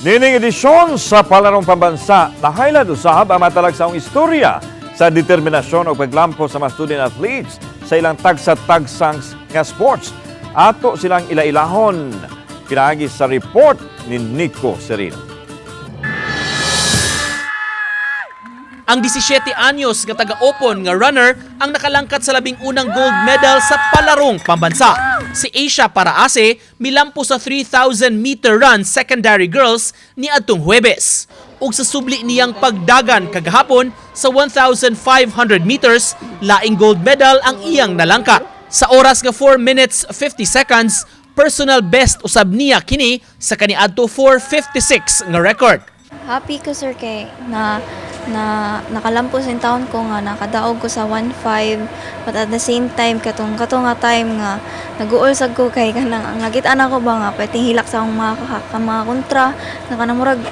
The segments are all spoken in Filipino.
Nining edisyon sa Palarong Pambansa, nahighlight usab ang matalag sa istorya sa determinasyon o paglampo sa mga student athletes sa ilang tagsa-tagsang nga sports. Ato silang ilailahon. Pinagi sa report ni Nico Serino. Ang 17 anyos nga taga-opon nga runner ang nakalangkat sa labing unang gold medal sa palarong pambansa. Si Asia Paraase milampo sa 3,000 meter run secondary girls ni adtong Huwebes. Ug sa subli niyang pagdagan kagahapon sa 1,500 meters, laing gold medal ang iyang nalangkat. Sa oras nga 4 minutes 50 seconds, personal best usab niya kini sa kaniadto 456 nga record. Happy ko sir kay na na nakalampos in taon ko nga nakadaog ko sa 1.5 but at the same time katong katong nga time nga naguol sad ko kay kanang ang nakita na ko ba nga pwedeng hilak sa akong mga ka, mga kontra na murag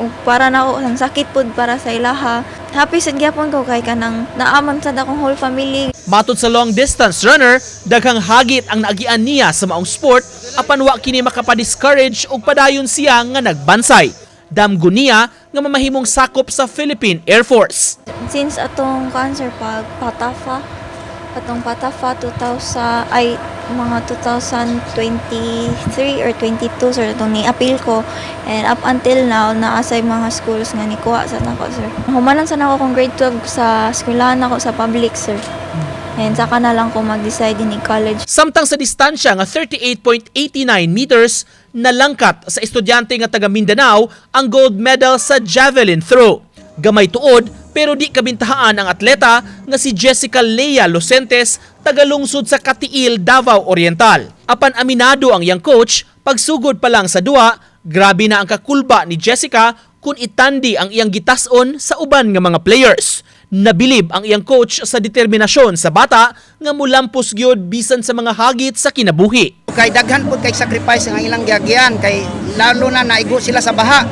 ug para na ako ang sakit pod para sa ilaha happy sad gyapon ko kay kanang naaman sad akong whole family Matod sa long distance runner, daghang hagit ang naagian niya sa maong sport apan wa kini makapa-discourage og padayon siya nga nagbansay. Damgo niya nga mamahimong sakop sa Philippine Air Force. since atong cancer pag patafa atong patafa 2000 ay mga 2023 or 22 sir atong ni-appeal ko. And up until now naasay mga schools nga nikuha sa nako sir. Humanan sa nako kung grade 12 sa eskwelahan ako sa public sir and saka na lang ko mag-decide in college Samtang sa distansya nga 38.89 meters, nalangkat sa estudyante nga taga Mindanao ang gold medal sa javelin throw. Gamay tuod pero di kabintahaan ang atleta nga si Jessica Lea Lucentes tagalungsod sa Katiil, Davao Oriental. Apan aminado ang iyang coach, pagsugod pa lang sa duwa, grabe na ang kakulba ni Jessica kung itandi ang iyang gitason sa uban nga mga players. Nabilib ang iyang coach sa determinasyon sa bata nga mulampos gyud bisan sa mga hagit sa kinabuhi. kay daghan pud kay sacrifice ang ilang giagyan kay lalo na naigo sila sa baha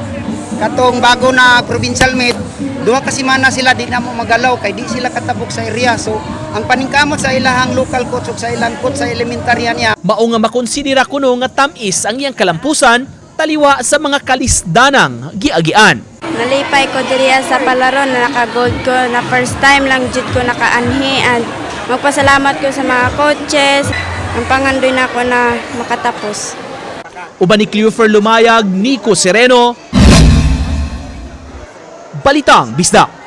katong bago na provincial meet duha ka semana sila di na mo magalaw kay di sila katabok sa area so ang paningkamot sa ilahang local coach ug sa ilang coach sa elementarya niya Mao nga makonsidera kuno nga tamis ang iyang kalampusan taliwa sa mga kalisdanang giagian. Nalipay ko diriya sa palaron na naka-gold ko na first time lang jud ko nakaanhi and magpasalamat ko sa mga coaches ang pangandoy na ako na makatapos. Uban ni Cleofer Lumayag, Nico Sereno. Balitang Bisda.